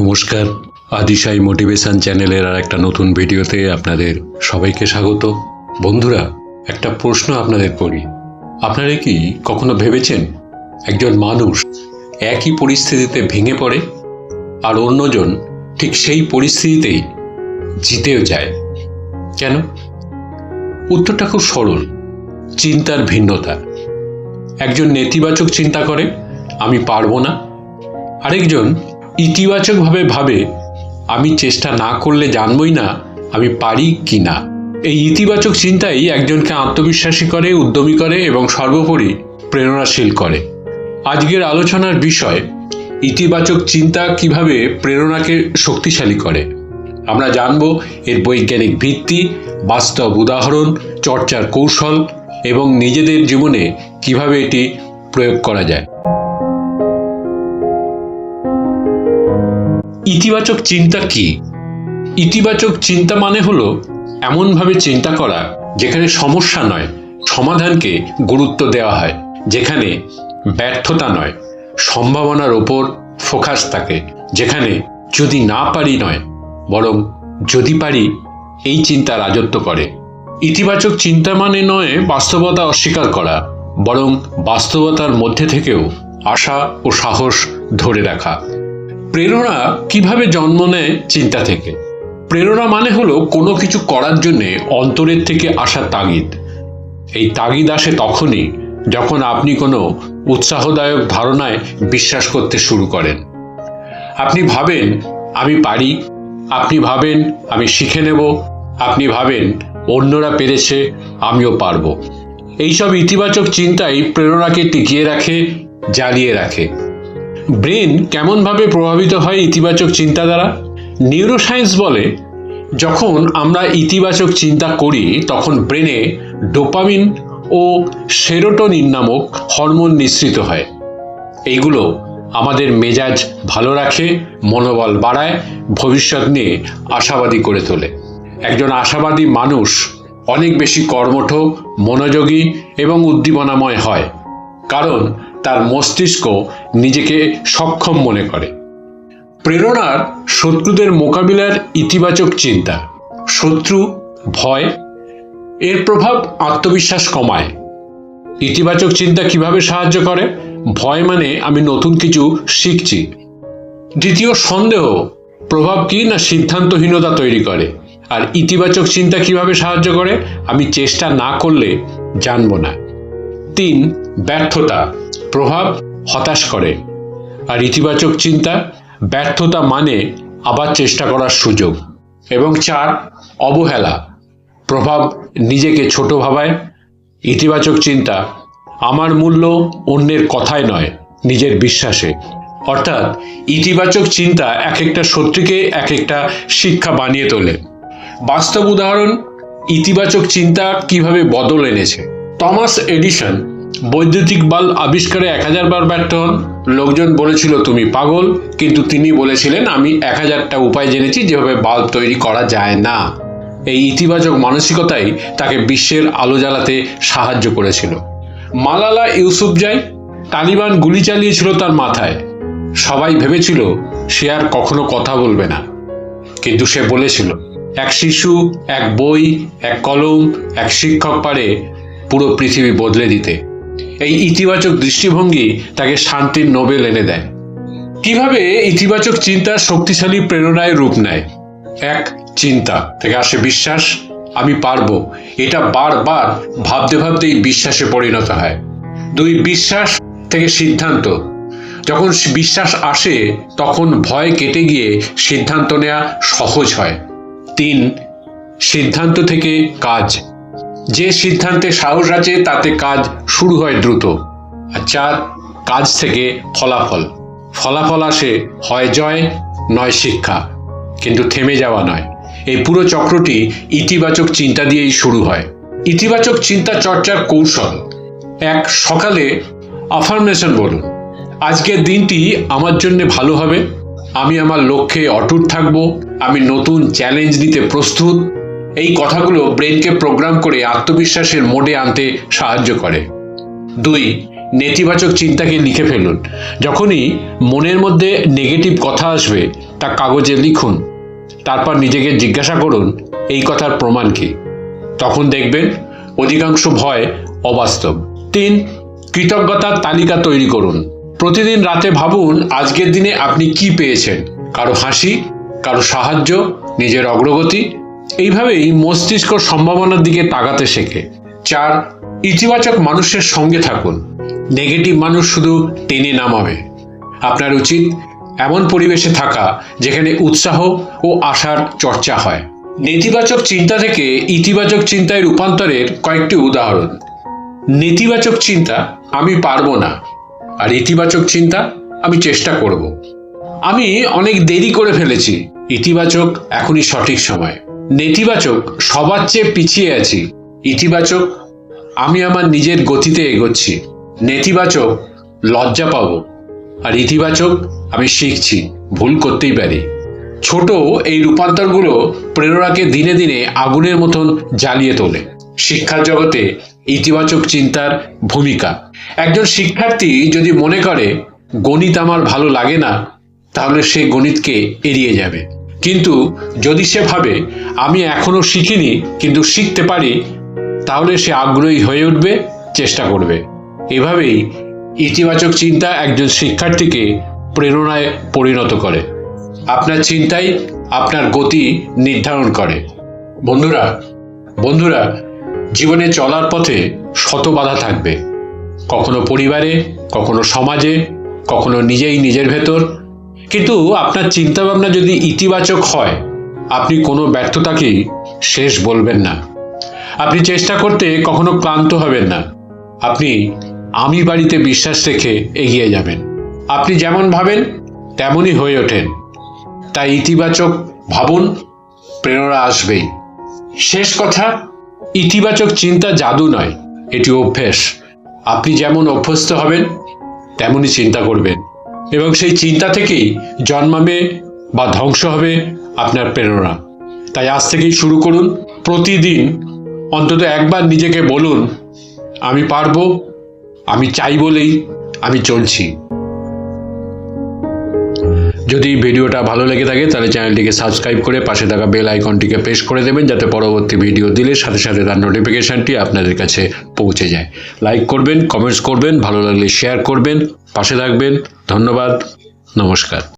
নমস্কার। আদিশাই মোটিভেশন চ্যানেলের আর একটা নতুন ভিডিওতে আপনাদের সবাইকে স্বাগত। বন্ধুরা, একটা প্রশ্ন আপনাদের করি। আপনারা কি কখনো ভেবেছেন একজন মানুষ একই পরিস্থিতিতে ভেঙে পড়ে আর অন্যজন ঠিক সেই পরিস্থিতিতেই জিতেও যায়? কেন? উত্তরটা খুব সরল, চিন্তার ভিন্নতা। একজন নেতিবাচক চিন্তা করে, আমি পারব না। আরেকজন ইতিবাচকভাবে ভাবে, আমি চেষ্টা না করলে জানবই না আমি পারি কি না। এই ইতিবাচক চিন্তাই একজনকে আত্মবিশ্বাসী করে, উদ্যমী করে এবং সর্বোপরি প্রেরণাশীল করে। আজকের আলোচনার বিষয়, ইতিবাচক চিন্তা কীভাবে প্রেরণাকে শক্তিশালী করে। আমরা জানব এর বৈজ্ঞানিক ভিত্তি, বাস্তব উদাহরণ, চর্চার কৌশল এবং নিজেদের জীবনে কীভাবে এটি প্রয়োগ করা যায়। ইতিবাচক চিন্তা কি? ইতিবাচক চিন্তা মানে হলো এমনভাবে চিন্তা করা যেখানে সমস্যা নয়, সমাধানকে গুরুত্ব দেওয়া হয়, যেখানে ব্যর্থতা নয়, সম্ভাবনার ওপর ফোকাস থাকে, যেখানে যদি না পারি নয়, বরং যদি পারি এই চিন্তা রাজত্ব করে। ইতিবাচক চিন্তা মানে নয় বাস্তবতা অস্বীকার করা, বরং বাস্তবতার মধ্যে থেকেও আশা ও সাহস ধরে রাখা। প্রেরণা কীভাবে জন্ম নেয় চিন্তা থেকে? প্রেরণা মানে হলো কোনো কিছু করার জন্যে অন্তরের থেকে আসা তাগিদ। এই তাগিদ আসে তখনই যখন আপনি কোনো উৎসাহদায়ক ধারণায় বিশ্বাস করতে শুরু করেন। আপনি ভাবেন, আমি পারি। আপনি ভাবেন, আমি শিখে নেব। আপনি ভাবেন, অন্যরা পেরেছে, আমিও পারব। এইসব ইতিবাচক চিন্তাই প্রেরণাকে টিকিয়ে রাখে, জ্বালিয়ে রাখে। ব্রেন কেমনভাবে প্রভাবিত হয় ইতিবাচক চিন্তা দ্বারা? নিউরোসায়েন্স বলে, যখন আমরা ইতিবাচক চিন্তা করি, তখন ব্রেনে ডোপামিন ও সেরোটোনিন নামক হরমোন নিঃসৃত হয়। এইগুলো আমাদের মেজাজ ভালো রাখে, মনোবল বাড়ায়, ভবিষ্যৎ নিয়ে আশাবাদী করে তোলে। একজন আশাবাদী মানুষ অনেক বেশি কর্মঠ, মনোযোগী এবং উদ্দীপনাময় হয়। কারণ তার মস্তিষ্ক নিজেকে সক্ষম মনে করে। প্রেরণার শত্রুদের মোকাবিলার ইতিবাচক চিন্তা, শত্রু, ভয়, এর প্রভাব আত্মবিশ্বাস কমায়। ইতিবাচক চিন্তা কীভাবে সাহায্য করে? ভয় মানে আমি নতুন কিছু শিখছি। দ্বিতীয়, সন্দেহ, প্রভাব কি না সিদ্ধান্তহীনতা তৈরি করে? আর ইতিবাচক চিন্তা কীভাবে সাহায্য করে? আমি চেষ্টা না করলে জানব না। তিন ব্যর্থতা, প্রভাব হতাশ করে। আর ইতিবাচক চিন্তা, ব্যর্থতা মানে আবার চেষ্টা করার সুযোগ। এবং চার, অবহেলা, প্রভাব নিজেকে ছোট ভাবায়। ইতিবাচক চিন্তা, আমার মূল্য অন্যের কথায় নয়, নিজের বিশ্বাসে। অর্থাৎ ইতিবাচক চিন্তা এক একটা শত্রুকে এক একটা শিক্ষা বানিয়ে তোলে। বাস্তব উদাহরণ, ইতিবাচক চিন্তা কীভাবে বদল এনেছে? টমাস এডিসন বৈদ্যুতিক বাল্ব আবিষ্কারে এক হাজার বার ব্যর্থ হন। লোকজন বলেছিল, তুমি পাগল। কিন্তু তিনি বলেছিলেন, আমি এক হাজারটা উপায় জেনেছি যেভাবে বাল্ব তৈরি করা যায় না। এই ইতিবাচক মানসিকতাই তাকে বিশ্বের আলো জ্বালাতে সাহায্য করেছিল। মালালা ইউসুফজাই তালিবান গুলি চালিয়েছিল তার মাথায়। সবাই ভেবেছিল, সে আর কখনো কথা বলবে না। কিন্তু সে বলেছিল, এক শিশু, এক বই, এক কলম, এক শিক্ষক পারে পুরো পৃথিবী বদলে দিতে। এই ইতিবাচক দৃষ্টিভঙ্গি তাকে শান্তির নোবেল এনে দেয়। কীভাবে ইতিবাচক চিন্তা শক্তিশালী প্রেরণায় রূপ নেয়? এক, চিন্তা। থেকে আসে বিশ্বাস, আমি পারব। এটা বারবার ভাবতে ভাবতেই বিশ্বাসে পরিণত হয়। দুই, বিশ্বাস থেকে সিদ্ধান্ত। যখন বিশ্বাস আসে, তখন ভয় কেটে গিয়ে সিদ্ধান্ত নেওয়া সহজ হয়। তিন, সিদ্ধান্ত থেকে কাজ। যে সিদ্ধান্তে সাহস আছে, তাতে কাজ শুরু হয় দ্রুত। আর চার কাজ থেকে ফলাফল। ফলাফল আসে হয় জয়, নয় শিক্ষা। কিন্তু থেমে যাওয়া নয়। এই পুরো চক্রটি ইতিবাচক চিন্তা দিয়েই শুরু হয়। ইতিবাচক চিন্তা চর্চার কৌশল। এক সকালে আফার্মেশন বলুন, আজকের দিনটি আমার জন্য ভালো হবে। আমি আমার লক্ষ্যে অটুট থাকব। আমি নতুন চ্যালেঞ্জ নিতে প্রস্তুত। এই কথাগুলো ব্রেনকে প্রোগ্রাম করে আত্মবিশ্বাসের মোডে আনতে সাহায্য করে। দুই, নেতিবাচক চিন্তাকে লিখে ফেলুন। যখনই মনের মধ্যে নেগেটিভ কথা আসবে, তা কাগজে লিখুন। তারপর নিজেকে জিজ্ঞাসা করুন, এই কথার প্রমাণ কি? তখন দেখবেন অধিকাংশ ভয় অবাস্তব। তিন, কৃতজ্ঞতার তালিকা তৈরি করুন। প্রতিদিন রাতে ভাবুন, আজকের দিনে আপনি কি পেয়েছেন? কারও হাসি, কারও সাহায্য, নিজের অগ্রগতি এইভাবেই মস্তিষ্ক সম্ভাবনার দিকে তাকাতে শেখে। চার, ইতিবাচক মানুষের সঙ্গে থাকুন। নেগেটিভ মানুষ শুধু টেনে নামাবে। আপনার উচিত এমন পরিবেশে থাকা যেখানে উৎসাহ ও আশার চর্চা হয়। নেতিবাচক চিন্তা থেকে ইতিবাচক চিন্তায় রূপান্তরের কয়েকটি উদাহরণ। নেতিবাচক চিন্তা, আমি পারব না। আর ইতিবাচক চিন্তা, আমি চেষ্টা করব। আমি অনেক দেরি করে ফেলেছি। ইতিবাচক এখনই সঠিক সময়। নেতিবাচক, সবার চেয়ে পিছিয়ে আছি। ইতিবাচক, আমি আমার নিজের গতিতে এগোচ্ছি। নেতিবাচক, লজ্জা পাবো। আর ইতিবাচক, আমি শিখছি, ভুল করতেই পারি। ছোট এই রূপান্তরগুলো প্রেরণাকে দিনে দিনে আগুনের মতন জ্বালিয়ে তোলে। শিক্ষার জগতে ইতিবাচক চিন্তার ভূমিকা। একজন শিক্ষার্থী যদি মনে করে, গণিত আমার ভালো লাগে না, তাহলে সে গণিতকে এড়িয়ে যাবে। কিন্তু যদি সে ভাবে, আমি এখনও শিখিনি, কিন্তু শিখতে পারি, তাহলে সে আগ্রহী হয়ে উঠবে, চেষ্টা করবে। এভাবেই ইতিবাচক চিন্তা একজন শিক্ষার্থীকে প্রেরণায় পরিণত করে। আপনার চিন্তাই আপনার গতি নির্ধারণ করে। বন্ধুরা বন্ধুরা, জীবনে চলার পথে শত বাধা থাকবে। কখনো পরিবারে, কখনো সমাজে, কখনো নিজেই নিজের ভেতর কিন্তু আপনার চিন্তাভাবনা যদি ইতিবাচক হয়, আপনি কোনো ব্যর্থতাকেই শেষ বলবেন না। আপনি চেষ্টা করতে কখনো ক্লান্ত হবেন না। আপনি আমি বাড়িতে বিশ্বাস রেখে এগিয়ে যাবেন। আপনি যেমন ভাবেন, তেমনই হয়ে ওঠেন। তাই ইতিবাচক ভাবুন, প্রেরণা আসবেই। শেষ কথা, ইতিবাচক চিন্তা জাদু নয়, এটি অভ্যেস। আপনি যেমন অভ্যস্ত হবেন, তেমনই চিন্তা করবেন। এবং সেই চিন্তা থেকেই জন্মাবে বা ধ্বংস হবে আপনার প্রেরণা। তাই আজ থেকেই শুরু করুন। প্রতিদিন অন্তত একবার নিজেকে বলুন, আমি পারব, আমি চাই বলেই আমি চলছি। যদি ভিডিওটা ভালো লেগে থাকে, তাহলে চ্যানেলটিকে সাবস্ক্রাইব করে পাশে থাকা বেল আইকনটিকে প্রেস করে দেবেন, যাতে পরবর্তী ভিডিও দিলে সাথে সাথে তার নোটিফিকেশনটি আপনাদের কাছে পৌঁছে যায়। লাইক করবেন কমেন্টস করবেন, ভালো লাগলে শেয়ার করবেন। পাশে থাকবেন। ধন্যবাদ। নমস্কার।